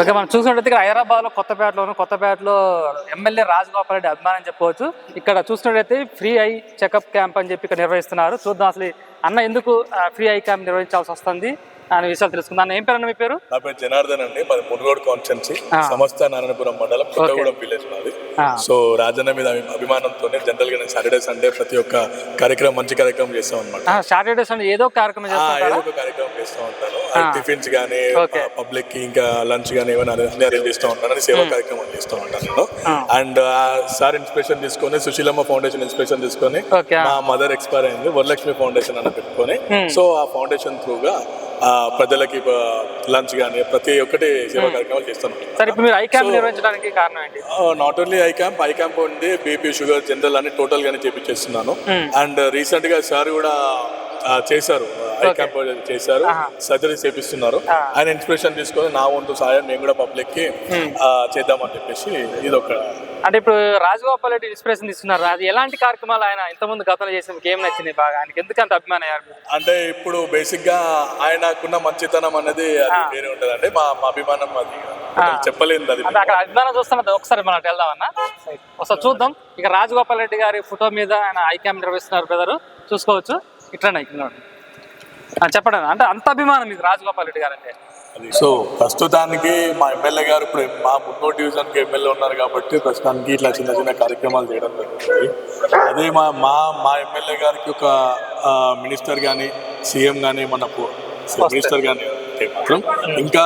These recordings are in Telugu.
ఓకే మనం చూసినట్టయితే ఇక్కడ హైదరాబాద్లో కొత్తపేటలోను కొత్తపేటలో ఎమ్మెల్యే రాజగోపాల్ రెడ్డి అభిమానం చెప్పవచ్చు. ఇక్కడ చూసినట్టయితే ఫ్రీ ఐ చెకప్ క్యాంప్ అని చెప్పి ఇక్కడ నిర్వహిస్తున్నారు. చూద్దాం అసలు అన్న ఎందుకు ఫ్రీ ఐ క్యాంప్ నిర్వహించాల్సి వస్తుంది? అనే విషయాలు తెలుసుకుందాం. ఏం పేరు మీ పేరు? నా పేరు జనార్దన్ అండి. మాది మునుగోడు కాన్స్టెన్సీ. సమస్త నారాయణపురం మండలం కొత్తగూడెం విలేజ్ మాది. సో రాజన్న మీద అభి- అభిమానంతోనే జనరల్గా సాటర్డే సండే ప్రతి ఒక్క కార్యక్రమం మంచి కార్యక్రమం చేస్తాం అనమాట సాటర్డే సండే ఏదో కార్యక్రమం ఏదో ఒక కార్యక్రమం చేస్తూ ఉంటాను. టిఫిన్స్ కానీ. పబ్లిక్కి ఇంకా లంచ్ కానీ ఏమైనా అన్ని అరేంజ్ చేస్తూ ఉంటాను. సేవా కార్యక్రమాలు చేస్తూ ఉంటాను నేను. ఆ. అండ్ సార్ ఇన్స్పిరేషన్ తీసుకొని సుశీలమ్మ ఫౌండేషన్ ఇన్స్పిరేషన్ తీసుకొని మా మదర్ ఎక్స్పైర్ అయింది. వరలక్ష్మి ఫౌండేషన్ అని పెట్టుకొని. సో ఆ ఫౌండేషన్ త్రూగా ప్రజలకి లంచ్ కానీ ప్రతి ఒక్కటి సేవా కార్యక్రమాలు చేస్తాను సరే ఇప్పుడు మీరు ఐ క్యాంప్ నిర్వహించడానికి కారణం ఏంటి? Not only eye camp eye camp ఉంది బీపీ షుగర్ జనరల్ అన్ని టోటల్ గానే చేపించేస్తున్నాను. అండ్ రీసెంట్గా సార్ కూడా చేశారు. క్యాంప్ చేశారు. సర్జరీ చేపిస్తున్నారు. ఆయన ఇన్స్పిరేషన్ తీసుకొని నా వంతు సాయం నేను కూడా పబ్లిక్కి ఆ, చేద్దామని చెప్పేసి ఇది ఒక అంటే ఇప్పుడు రాజగోపాల్ రెడ్డి ఇన్స్పిరేషన్ తీసుకున్నారు. అది ఎలాంటి కార్యక్రమాలు ఆయన ఇంతకుముందు గతంలో చేసిన ఏం నచ్చింది బాగా? ఆయనకి ఎందుకు అంత అభిమానం? అంటే ఇప్పుడు బేసిక్గా ఆయనకున్న మంచితనం అనేది అది వేరే ఉంటదండి. మా మా అభిమానం అది. చెప్పలేదు అది అక్కడ అభిమానం చూస్తున్నది ఒకసారి మనం వెళ్దామన్నా? ఒకసారి చూద్దాం. ఇక రాజగోపాల్ రెడ్డి గారి ఫోటో మీద ఆయన ఐ క్యాంప్ నిర్వహిస్తున్నారు బ్రదర్ చూసుకోవచ్చు. ఇట్లా చెప్పండి. అంటే అంత అభిమానం మీకు రాజగోపాల్ రెడ్డి గారు అంటే సో ప్రస్తుతానికి మా ఎమ్మెల్యే గారు ఇప్పుడు మా మున్నోడు డివిజన్కి ఎమ్మెల్యే ఉన్నారు కాబట్టి ప్రస్తుతానికి ఇట్లా చిన్న చిన్న కార్యక్రమాలు చేయడం జరుగుతుంది. అదే మా మా మా ఎమ్మెల్యే గారికి ఒక మినిస్టర్ కానీ సీఎం కానీ మన మినిస్టర్ కానీ మాత్రం ఇంకా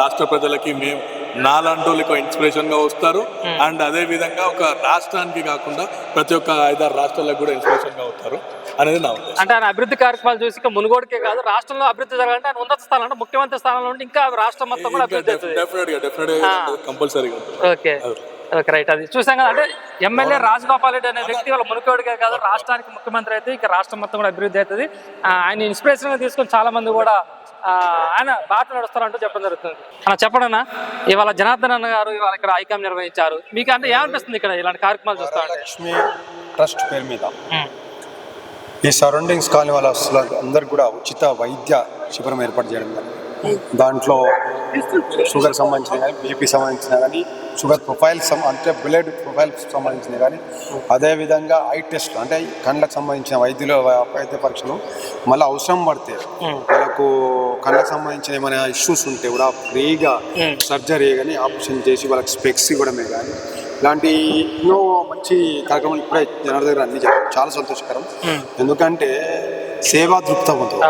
రాష్ట్ర ప్రజలకి మేము నాలాంటి వాళ్ళకి ఇన్స్పిరేషన్గా వస్తారు. అండ్ అదే విధంగా ఒక రాష్ట్రానికి కాకుండా ప్రతి ఒక్క ఐదారు రాష్ట్రాలకు కూడా ఇన్స్పిరేషన్గా అవుతారు అనేది నా ఉద్దేశం. అంటే ఆయన అభివృద్ధి కార్యక్రమాలు చూసి ఇక మునుగోడుకే కాదు రాష్ట్రంలో అభివృద్ధి జరగాలంటే ఆయన ఉన్నత స్థానం అంటే ముఖ్యమంత్రి స్థానంలో ఉంటే ఇంకా రాష్ట్రం మొత్తం కూడా అభివృద్ధి అవుతుంది. డెఫినెట్గా డెఫినెట్గా కంపల్సరీగా ఉంటుంది. ఓకే. Okay right. అది చూసాం కదా అంటే ఎమ్మెల్యే రాజగోపాల్ రెడ్డి అనే వ్యక్తి వాళ్ళ మునుకోడికే కాదు రాష్ట్రానికి ముఖ్యమంత్రి అయితే ఇక రాష్ట్రం మొత్తం కూడా అభివృద్ధి అవుతుంది. ఆయన ఇన్స్పిరేషన్గా తీసుకొని చాలా మంది కూడా ఆయన బాట నడుస్తారంటూ చెప్పడం జరుగుతుంది. అన్న చెప్పండి అన్న. ఇవాళ జనార్దన్ అన్న గారు ఇవాళ ఇక్కడ ఐకామ్ నిర్వహించారు. మీకు అంటే ఏమనిపిస్తుంది ఇక్కడ ఇలాంటి కార్యక్రమాలు చూస్తా ఉంటే? లక్ష్మి ట్రస్ట్ పేరు మీద. ఈ సరౌండింగ్స్ కాలనీ వాళ్ళ అందరికి కూడా ఉచిత వైద్య శిబిరం ఏర్పాటు చేయడం. దాంట్లో షుగర్ సంబంధించిన కానీ బీపీ సంబంధించిన కానీ షుగర్ ప్రొఫైల్ అంటే బ్లడ్ ప్రొఫైల్ సంబంధించిన కానీ అదేవిధంగా ఐ టెస్ట్ అంటే కళ్ళకు సంబంధించిన వైద్యుల వైద్య పరీక్షలు మళ్ళీ అవసరం పడితే వాళ్ళకు కళ్ళకు సంబంధించిన ఏమైనా ఇష్యూస్ ఉంటే కూడా ఫ్రీగా సర్జరీ కానీ ఆపరేషన్ చేసి వాళ్ళకి స్పెక్స్ ఇవ్వడమే కానీ ఇలాంటి ఎన్నో మంచి కార్యక్రమాలు ఇప్పుడే జనార్దన్ దగ్గర అన్ని. చాలా సంతోషకరం. ఎందుకంటే సేవా దృక్పథంతో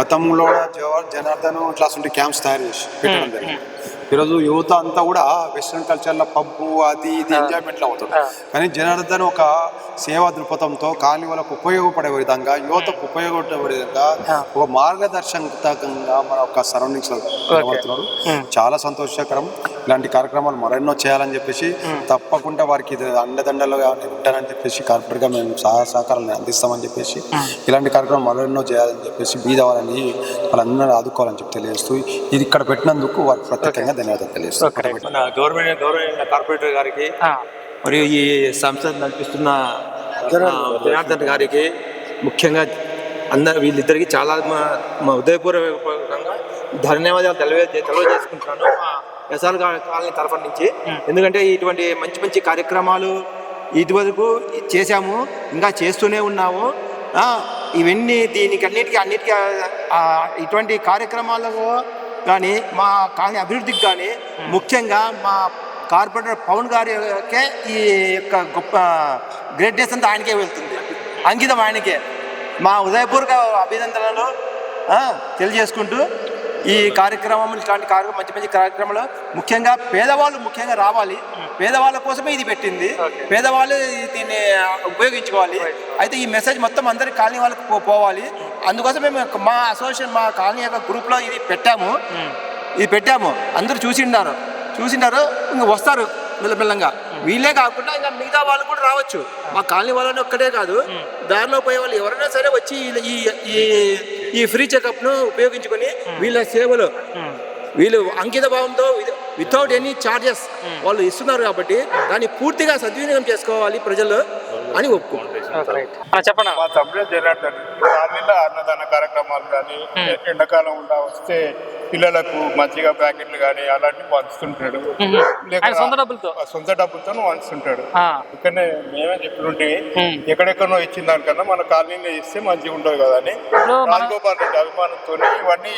గతంలో జవ- జనార్దన్ ఉంటే క్యాంప్స్ తయారు చేసి పెట్టడం జరిగింది. ఈరోజు యువత అంతా కూడా వెస్ట్రన్ కల్చర్లో పబ్బు అది ఇది ఎంజాయ్మెంట్లో అవుతుంది కానీ జనార్దన్ ఒక సేవా దృక్పథంతో కాని వాళ్ళకు ఉపయోగపడే విధంగా యువతకు ఉపయోగపడే విధంగా ఒక మార్గదర్శకంగా మన ఒక సరౌండింగ్స్ నిలబడుతున్నారు. చాలా సంతోషకరం. ఇలాంటి కార్యక్రమాలు మరెన్నో చేయాలని చెప్పేసి తప్పకుండా వారికి ఇది అండదండలుగా ఉంటారని చెప్పేసి కార్పొరేట్గా మేము సహాయ సహకారాలను అందిస్తామని చెప్పేసి ఇలాంటి కార్యక్రమం మరెన్నో చేయాలని చెప్పేసి బీద వాళ్ళని వాళ్ళందరూ ఆదుకోవాలని చెప్పి తెలియజేస్తూ ఇది ఇక్కడ పెట్టినందుకు వారికి ప్రత్యేకంగా ధన్యవాదాలు తెలియజేస్తూ ఇక్కడ పెట్టిన- మన గవర్నమెంట్ గౌరవ కార్పొరేటర్ గారికి మరియు ఈ సంస్థ నడిపిస్తున్న ఆ, జనార్దన్ గారికి ముఖ్యంగా అందరు వీళ్ళిద్దరికి చాలా మా మా ఉదయపూర్వకంగా ధన్యవాదాలు తెలియ తెలియజేసుకుంటున్నాను ఎస్ఆర్ కాలనీ తరఫు నుంచి. ఎందుకంటే ఇటువంటి మంచి మంచి కార్యక్రమాలు ఇదివరకు చేశాము ఇంకా చేస్తూనే ఉన్నాము. ఆ, ఇవన్నీ దీనికి అన్నిటికీ అన్నిటికీ ఆ, ఇటువంటి కార్యక్రమాలకు కానీ మా కాలనీ అభివృద్ధికి కానీ ముఖ్యంగా మా కార్పొరేటర్ పవన్ గారికే ఈ యొక్క గొప్ప గ్రేట్నెస్ అంతా ఆయనకే వెళ్తుంది. అంకితం ఆయనకే. మా ఉదయపూర్గా అభినందనలు తెలియజేసుకుంటూ ఈ కార్యక్రమం ఇట్లాంటి కార్యక్రమం మంచి మంచి కార్యక్రమాలు ముఖ్యంగా పేదవాళ్ళు ముఖ్యంగా రావాలి. పేదవాళ్ళ కోసమే ఇది పెట్టింది. పేదవాళ్ళు దీన్ని ఉపయోగించుకోవాలి. అయితే ఈ మెసేజ్ మొత్తం అందరి కాలనీ వాళ్ళకి పోవాలి. అందుకోసం మేము మా అసోసియేషన్ మా కాలనీ యొక్క గ్రూప్లో ఇది పెట్టాము. ఇది పెట్టాము. అందరూ చూసిండారు. చూసిండారు ఇంకా వస్తారు మెల్లమెల్లంగా. వీళ్ళే కాకుండా ఇంకా మిగతా వాళ్ళు కూడా రావచ్చు. మా కాలనీ వాళ్ళని ఒక్కటే కాదు. దారిలో పోయే వాళ్ళు ఎవరైనా సరే వచ్చి ఈ- ఈ ఈ ఫ్రీ చెకప్ను ఉపయోగించుకొని వీళ్ళ సేవలు వీళ్ళు అంకిత భావంతో వితౌట్ ఎనీ చార్జెస్ వాళ్ళు ఇస్తున్నారు కాబట్టి దాన్ని పూర్తిగా సద్వినియోగం చేసుకోవాలి ప్రజలు అని. ఆ, చెప్పండి. మా అన్నదాన కార్యక్రమాలు కానీ ఎండాకాలం ఉండా వస్తే పిల్లలకు మజ్జిగ ప్యాకెట్లు కానీ అలాంటివి పంచుతుంటాడు. సొంత డబ్బులతో? సొంత డబ్బులతో పంచుతుంటాడు. ఇక్కడనే మేమే చెప్తుంటే. ఎక్కడెక్కడో ఇచ్చిన దానికన్నా మన కాలనీలో ఇస్తే మంచిగా ఉంటుంది కదా అని రాజగోపాల్ రెడ్డి అభిమానంతో ఇవన్నీ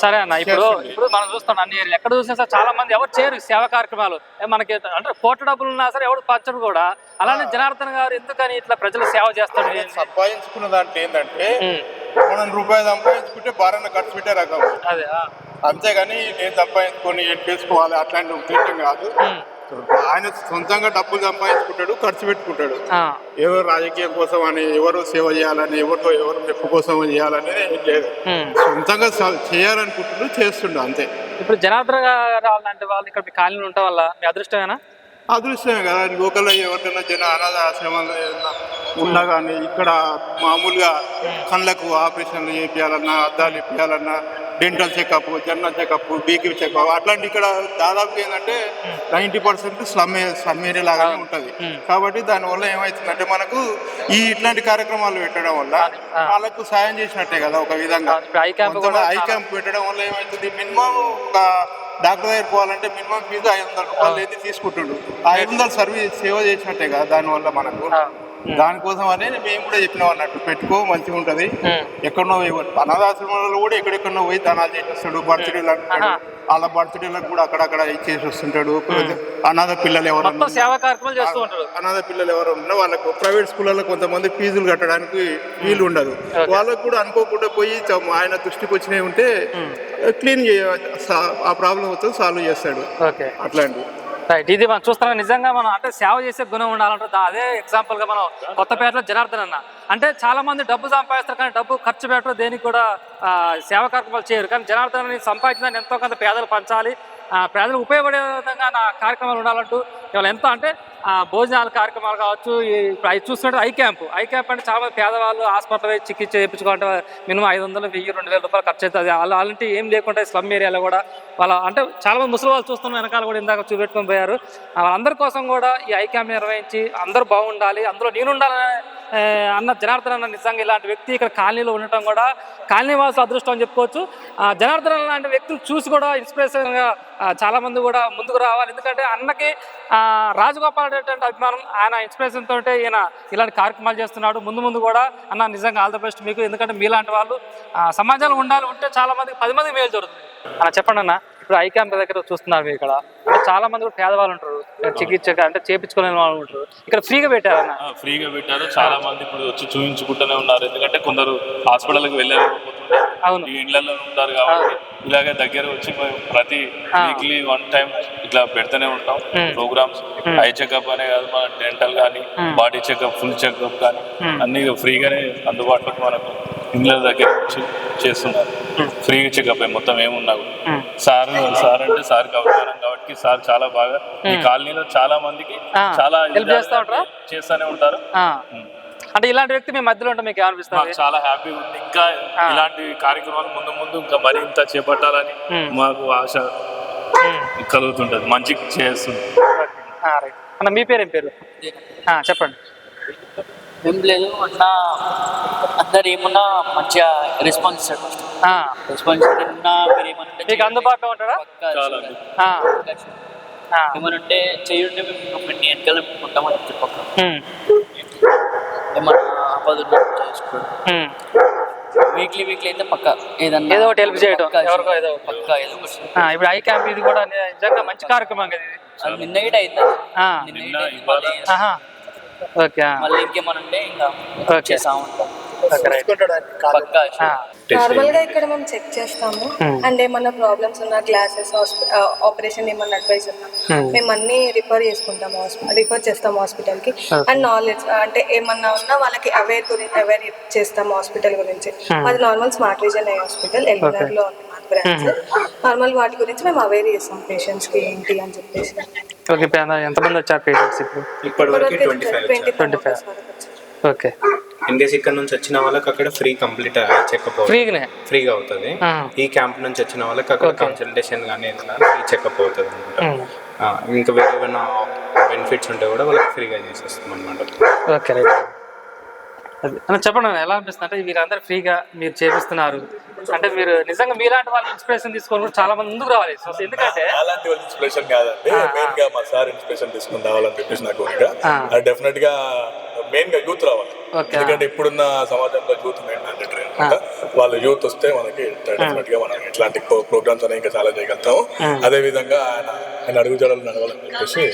సరే అన్న ఇప్పుడు. ఇప్పుడు మనం చూస్తాం అన్ని ఎక్కడ చూసినా సరే చాలా మంది ఎవరు చేయరు సేవా కార్యక్రమాలు. మనకి అంటే కోట్ల డబ్బులు ఉన్నా సరే ఎవరు పంచరు కూడా. అలానే జనార్దన్ గారు ఎందుకని ఇట్లా ప్రజలు సేవ చేస్తాడు? సంపాదించుకున్న దాంట్లో ఏంటంటే మనం రూపాయి సంపాదించుకుంటే భారణ ఖర్చు పెట్టే రకం. అదే అంతేగాని నేను సంపాదించుకొని చేసుకోవాలి? అట్లాంటి ఉద్దేశం కాదు. ఆయన సొంతంగా డబ్బులు సంపాదించుకుంటాడు ఖర్చు పెట్టుకుంటాడు. ఎవరు రాజకీయం కోసం అని ఎవరు సేవ చేయాలని ఎవరితో ఎవరు మెప్పు కోసం చేయాలని లేదు. సొంతంగా చేయాలనుకుంటున్నాడు చేస్తుండు అంతే. ఇప్పుడు జనార్దన్ గారు లాంటి వాళ్ళు ఇక్కడ మీ కాలనీలో ఉండటం వల్ల మీ అదృష్టమేనా? అదృష్టమే కదా. లోకల్లో ఎవరికైనా జన అనాథ ఆశ్రమాలు ఏదైనా ఉన్నా కానీ ఇక్కడ మామూలుగా కళ్ళకు ఆపరేషన్లు చేయించాలన్నా అద్దాలు ఇప్పించాలన్నా డెంటల్ చెకప్ జనరల్ చెకప్ బీకీ చెకప్ అట్లాంటి ఇక్కడ దాదాపు ఏంటంటే ninety percent slum slum area లాగానే ఉంటుంది. కాబట్టి దానివల్ల ఏమవుతుందంటే మనకు ఈ ఇట్లాంటి కార్యక్రమాలు పెట్టడం వల్ల వాళ్ళకు సాయం చేసినట్టే కదా ఒక విధంగా. ఐ క్యాంప్ కూడా ఐ క్యాంప్ పెట్టడం వల్ల ఏమవుతుంది మినిమం ఒక డాక్టర్ దగ్గర పోవాలంటే మినిమం ఫీజు ఐదు వందలు రూపాయలు అయితే తీసుకుంటుండు. ఆ ఐదు వందలు సర్వీస్ సేవ చేసినట్టే కదా దానివల్ల మనకు. దానికోసం అనేది మేము కూడా చెప్పినాం అన్నట్టు. పెట్టుకో మంచిగా ఉంటది. ఎక్కడనో ఇవ్వ- అనాథాశ్రమాలలో కూడా ఎక్కడెక్కడో పోయి దానాలు చేసి వస్తాడు బర్త్డేలు అంటాడు. వాళ్ళ బర్త్డేలకు కూడా అక్కడక్కడ ఇచ్చేసి వస్తుంటాడు. అనాథ పిల్లలు ఎవరు అనాథ పిల్లలు ఎవరు ఉన్నా వాళ్ళకు ప్రైవేట్ స్కూళ్ళలో కొంతమంది ఫీజులు కట్టడానికి వీలు ఉండదు. వాళ్ళకు కూడా అనుకోకుండా పోయి ఆయన దృష్టికి వచ్చినవి ఉంటే క్లీన్ ఆ ప్రాబ్లం వస్తే సాల్వ్ చేస్తాడు. ఓకే అట్లాంటి రైట్ ఇది మనం చూస్తున్నాం నిజంగా మనం అంటే సేవ చేసే గుణం ఉండాలంటే అదే ఎగ్జాంపుల్గా మనం కొత్తపేటలో జనార్దన్ అన్న. అంటే చాలా మంది డబ్బు సంపాదిస్తారు కానీ డబ్బు ఖర్చు పెట్టరు దేనికి కూడా సేవ కార్యక్రమాలు చేయరు. కానీ జనార్దన్ అని సంపాదించిన ఎంతో కొంత పేదలు పంచాలి. ఆ, పేదలకు ఉపయోగపడే విధంగా నా కార్యక్రమాలు ఉండాలంటూ ఇవాళ ఎంతో అంటే భోజనాల కార్యక్రమాలు కావచ్చు ఇప్పుడు అవి చూస్తుంటే ఐ క్యాంప్. ఐ క్యాంప్ అంటే చాలా పేదవాళ్ళు హాస్పిటల్ పోయి చికిత్స చేయించుకోవాలంటే మినిమం ఐదు వందలు వెయ్యి రెండు వేల రూపాయలు ఖర్చు అవుతుంది. వాళ్ళు అలాంటి ఏం లేకుండా స్లమ్ ఏరియాలో కూడా వాళ్ళ అంటే చాలా మంది ముసలి వాళ్ళు చూస్తున్న వెనకాల కూడా ఇందాక చూపెట్టుకొని పోయారు. వాళ్ళందరి కోసం కూడా ఈ ఐ క్యాంప్ నిర్వహించి అందరూ బాగుండాలి అందులో నేను ఉండాలనే అన్న జనార్దన్ అన్న నిజంగా ఇలాంటి వ్యక్తి ఇక్కడ కాలనీలో ఉండటం కూడా కాలనీ వాసు అదృష్టం అని చెప్పుకోవచ్చు. ఆ, జనార్దన్ లాంటి వ్యక్తులు చూసి కూడా ఇన్స్పిరేషన్గా చాలామంది కూడా ముందుకు రావాలి. ఎందుకంటే అన్నకి రాజగోపాల్ రెడ్డి అంటే అభిమానం. ఆయన ఇన్స్పిరేషన్ తోటే ఈయన ఇలాంటి కార్యక్రమాలు చేస్తున్నాడు. ముందు ముందు కూడా అన్న నిజంగా ఆల్ ద బెస్ట్ మీకు. ఎందుకంటే మీలాంటి వాళ్ళు ఆ, సమాజంలో ఉండాలి ఉంటే చాలా మందికి పది మంది మేలు జరుగుతుంది. అన్న చెప్పండి అన్న. ఇప్పుడు ఐ క్యాంప్ దగ్గర చూస్తున్నారు మీరు ఇక్కడ. అంటే చాలా మంది కూడా పేదవాళ్ళు ఉంటారు. చికిత్స అంటే చేపించుకోలేని వాళ్ళు ఉంటారు. ఇక్కడ ఫ్రీగా పెట్టారన్న ఆ, ఫ్రీగా పెట్టారు. చాలా మంది ఇప్పుడు వచ్చి చూపించుకుంటూనే ఉన్నారు. ఎందుకంటే కొందరు హాస్పిటల్కి వెళ్ళారు. ఈ ఇళ్ళలో ఉంటారు కాబట్టి ఇలాగే దగ్గర వచ్చి మేము ప్రతి వీక్లీ వన్ టైం ఇట్లా పెడుతూనే ఉంటాం. ప్రోగ్రామ్స్. ఐ చెకప్ అనే కాదు మన డెంటల్ కానీ బాడీ చెకప్ ఫుల్ చెకప్ కానీ అన్ని ఫ్రీగానే అందుబాటులోకి మనకు ఇళ్ళ దగ్గర వచ్చి చేస్తున్నారు. ఫ్రీ చెకప్ మొత్తం ఏమున్నా. సార్ సార్ అంటే సార్ అభిమానం కాబట్టి సార్ చాలా బాగా ఈ కాలనీలో చాలా మందికి చాలా? చేస్తానే ఉంటారు. అంటే ఇలాంటి వ్యక్తి మీ మధ్యలో ఉంటే మీకు మాకు ఏమనిపిస్తుంది చాలా హ్యాపీగా ఉంది. ఇంకా ఇలాంటి కార్యక్రమాలు ముందు ముందు ఇంకా మరింత చేపట్టాలని మాకు ఆశ కలుగుతుంటది. మంచి చేస్తుంది. అన్న మీ పేరు ఏం పేరు? ఆ, చెప్పండి. ఏం లేదు అట్లా అందరు ఏమన్నా మంచిగా రెస్పాన్స్ ఇస్తాడు రెస్పాన్స్ ఉన్నా మీరు ఏమన్నా మీకు అందుబాటులో ఉంటాడా చాలా ఆ, ఆ, ఏమన్నా ఉంటే చేయండి మేము వెనకాల ఉంటామని చెప్పక ఏమన్నా ఆపద ఉన్నా చేసుకోండి ఉమ్. వీక్లీ వీక్లీ అయితే పక్క. ఏదన్నా ఏదో ఒకటి చేయటం, పక్కా ఎవరికో ఏదో. పక్కా ఏదో ఒకటి ఇప్పుడు ఐ క్యాంప్ ఇది కూడా నిజంగా మంచి కార్యక్రమం కదా ఇది. నిన్న గిట అయింది. నిన్న. ఓకే మళ్ళీ ఇంకేమన్నా ఉంటే ఇంకా ఓకే. చేసా ఉంటాం నార్మల్గా ఇక్కడ మేము చెక్ చేస్తాము. అండ్ ఏమన్నా ప్రాబ్లమ్స్ ఉన్నా గ్లాసెస్ ఆపరేషన్ ఏమన్నా అడ్వైస్ ఉన్నా మేము అన్ని రిఫర్ చేసుకుంటాం రిఫర్ చేస్తాం హాస్పిటల్కి. అండ్ నాలెడ్జ్ అంటే ఏమన్నా ఉన్నా వాళ్ళకి అవేర్ గురించి అవేర్ చేస్తాం హాస్పిటల్ గురించి. అది normal smart vision eye hospital ఎల్బీఆర్లో ఉంది మా బ్రాంచ్ నార్మల్ వాటి గురించి మేము అవేర్ చేస్తాం పేషెంట్స్కి ఏంటి అని చెప్పేసి. ఓకే ఎంతమంది వచ్చారు పేషెంట్స్ ఇప్పుడు? Twenty five okay in case ఇక్కడ నుంచి వచ్చిన వాళ్ళకి అక్కడ ఫ్రీ కంప్లీట్ చెకప్ ఫ్రీగానే? ఫ్రీగా అవుతుంది. ఈ క్యాంప్ నుంచి వచ్చిన వాళ్ళకి అక్కడ కన్సల్టేషన్ కానీ ఏదైనా ఫ్రీ చెకప్ అవుతుంది అనమాట ఇంకా వేరే ఏమైనా బెనిఫిట్స్ ఉంటే కూడా వాళ్ళకి ఫ్రీగా చేసేస్తాం అనమాట ఓకే అన్న చెప్పండి ఎలా అనిపిస్తుంది? అంటే వీరందరూ ఫ్రీగా మీరు చేపిస్తున్నారు. అంటే మీరు నిజంగా మీలాంటి వాళ్ళు ఇన్స్పిరేషన్ తీసుకొని కూడా చాలా మంది ముందుకు రావాలి. సో ఎందుకంటే అలాంటి వాళ్ళ ఇన్స్పిరేషన్ కాదండి. మెయిన్గా మా సార్ ఇన్స్పిరేషన్ తీసుకుని రావాలని చెప్పేసి నాకు కోరిక డెఫినెట్గా మెయిన్గా యూత్ రావాలి. ఎందుకంటే ఇప్పుడున్న సమాజంలో యూత్ మ్యాండేటరీ అనమాట వాళ్ళ యూత్ వస్తే మనకి డెఫినెట్గా మనం ఇట్లాంటి ప్రోగ్రామ్స్ అనేవి ఇంకా చాలా చేయగలుగుతాం అదే విధంగా ఆయన ఆయన అడుగుజాడలు నడవాలని చెప్పేసి